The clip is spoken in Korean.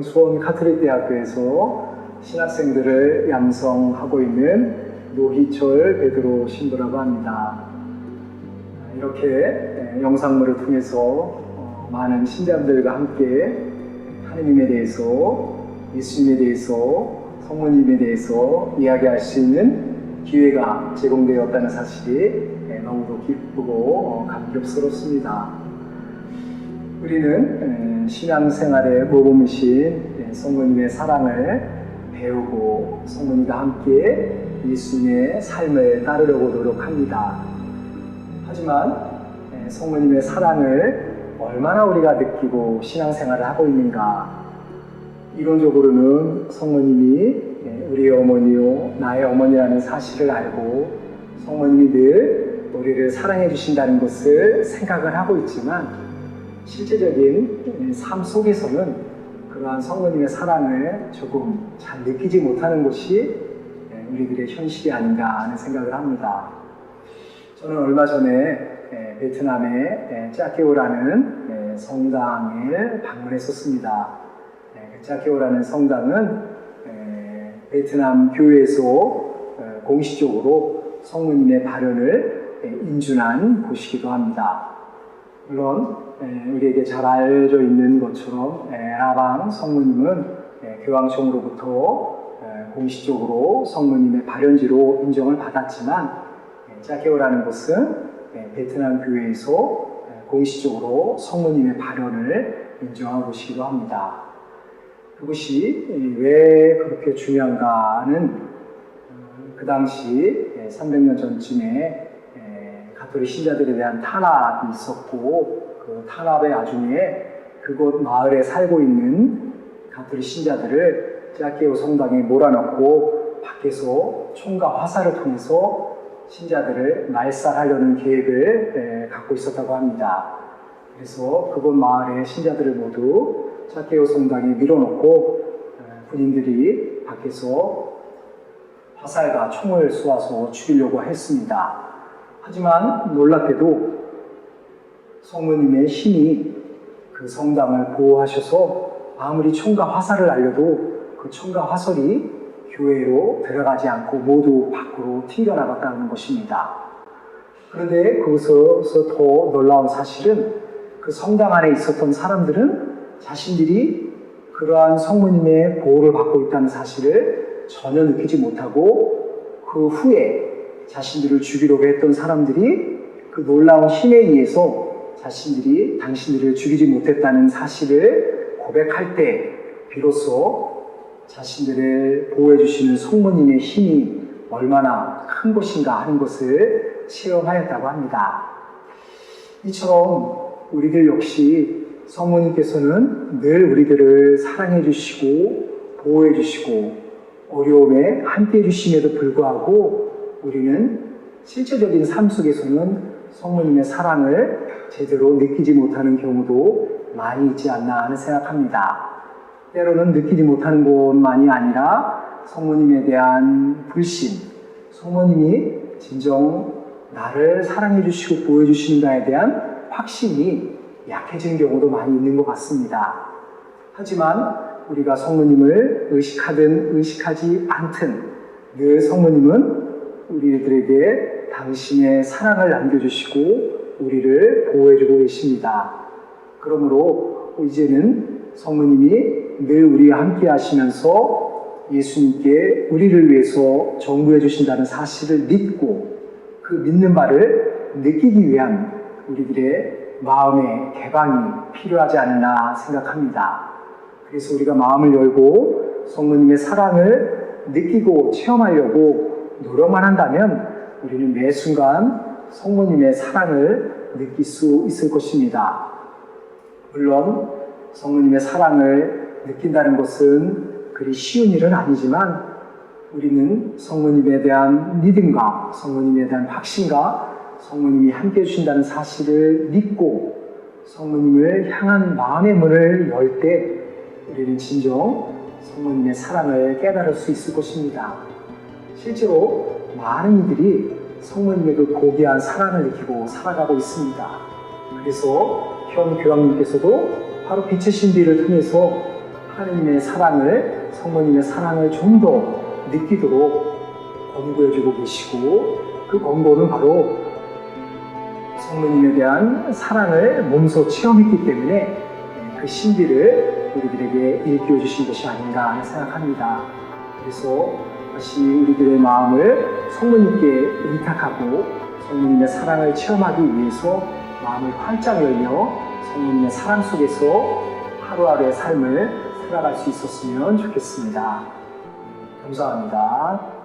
수원 카톨릭 대학교에서 신학생들을 양성하고 있는 노희철 베드로 신부라고 합니다. 이렇게 예, 영상물을 통해서 어, 많은 신자들과 함께 하느님에 대해서 예수님에 대해서 성모님에 대해서 이야기할 수 있는 기회가 제공되었다는 사실이 예, 너무도 기쁘고 어, 감격스럽습니다. 우리는 에, 신앙생활의 모범이신 예, 성모님의 사랑을 배우고 성모님과 함께 예수님의 삶을 따르려고 노력합니다. 하지만 에, 성모님의 사랑을 얼마나 우리가 느끼고 신앙생활을 하고 있는가? 이론적으로는 성모님이 예, 우리의 어머니요, 나의 어머니라는 사실을 알고 성모님이 늘 우리를 사랑해 주신다는 것을 생각을 하고 있지만 실제적인 삶 속에서는 그러한 성모님의 사랑을 조금 잘 느끼지 못하는 것이 예, 우리들의 현실이 아닌가 하는 생각을 합니다. 저는 얼마 전에 예, 베트남의 예, 짜케오라는 예, 성당을 방문했었습니다. 예, 그 짜케오라는 성당은 예, 베트남 교회에서 어, 공식적으로 성모님의 발언을 예, 인준한 곳이기도 합니다. 물론 예, 우리에게 잘 알려져 있는 것처럼 예, 라방 성모님은 예, 교황청으로부터 예, 공식적으로 성모님의 발현지로 인정을 받았지만 예, 짜케오라는 곳은 예, 베트남 교회에서 예, 공식적으로 성모님의 발현을 인정한 곳이기도 합니다. 그것이 예, 왜 그렇게 중요한가는 음, 그 당시 예, 300년 전쯤에 예, 가톨릭 신자들에 대한 탄압이 있었고 그 탄압의 나중에 그곳 마을에 살고 있는 가톨릭 신자들을 짜케오 성당에 몰아넣고 밖에서 총과 화살을 통해서 신자들을 말살하려는 계획을 예, 갖고 있었다고 합니다. 그래서 그곳 마을의 신자들을 모두 짜케오 성당에 밀어넣고 예, 군인들이 밖에서 화살과 총을 쏘아서 죽이려고 했습니다. 하지만 놀랍게도 성모님의 힘이 그 성당을 보호하셔서 아무리 총과 화살을 날려도 그 총과 화살이 교회로 들어가지 않고 모두 밖으로 튕겨나갔다는 것입니다. 그런데 거기서 더 놀라운 사실은 그 성당 안에 있었던 사람들은 자신들이 그러한 성모님의 보호를 받고 있다는 사실을 전혀 느끼지 못하고 그 후에 자신들을 죽이려고 했던 사람들이 그 놀라운 힘에 의해서 자신들이 당신들을 죽이지 못했다는 사실을 고백할 때 비로소 자신들을 보호해 주시는 성모님의 힘이 얼마나 큰 것인가 하는 것을 체험하였다고 합니다. 이처럼 우리들 역시 성모님께서는 늘 우리들을 사랑해 주시고 보호해 주시고 어려움에 함께 해 주심에도 불구하고 우리는 실제적인 삶 속에서는 성모님의 사랑을 제대로 느끼지 못하는 경우도 많이 있지 않나 하는 생각합니다. 때로는 느끼지 못하는 것만이 아니라 성모님에 대한 불신, 성모님이 진정 나를 사랑해 주시고 보호해 주신다에 대한 확신이 약해지는 경우도 많이 있는 것 같습니다. 하지만 우리가 성모님을 의식하든 의식하지 않든 늘 성모님은 우리들에게 당신의 사랑을 남겨주시고 우리를 보호해주고 계십니다. 그러므로 이제는 성모님이 늘 우리와 함께 하시면서 예수님께 우리를 위해서 정부해 주신다는 사실을 믿고 그 믿는 바를 느끼기 위한 우리들의 마음의 개방이 필요하지 않나 생각합니다. 그래서 우리가 마음을 열고 성모님의 사랑을 느끼고 체험하려고 노력만 한다면 우리는 매 순간 성모님의 사랑을 느낄 수 있을 것입니다. 물론 성모님의 사랑을 느낀다는 것은 그리 쉬운 일은 아니지만 우리는 성모님에 대한 믿음과 성모님에 대한 확신과 성모님이 함께 해주신다는 사실을 믿고 성모님을 향한 마음의 문을 열 때 우리는 진정 성모님의 사랑을 깨달을 수 있을 것입니다. 실제로 많은 이들이 성모님의 그 고귀한 사랑을 느끼고 살아가고 있습니다. 그래서 현 교황님께서도 바로 빛의 신비를 통해서 하느님의 사랑을, 성모님의 사랑을 좀 더 느끼도록 권고해주고 계시고 그 권고는 바로 성모님에 대한 사랑을 몸소 체험했기 때문에 그 신비를 우리들에게 일깨워 주신 것이 아닌가 하는 생각합니다. 그래서 다시 우리들의 마음을 성모님께 의탁하고 성모님의 사랑을 체험하기 위해서 마음을 활짝 열려 성모님의 사랑 속에서 하루하루의 삶을 살아갈 수 있었으면 좋겠습니다. 감사합니다.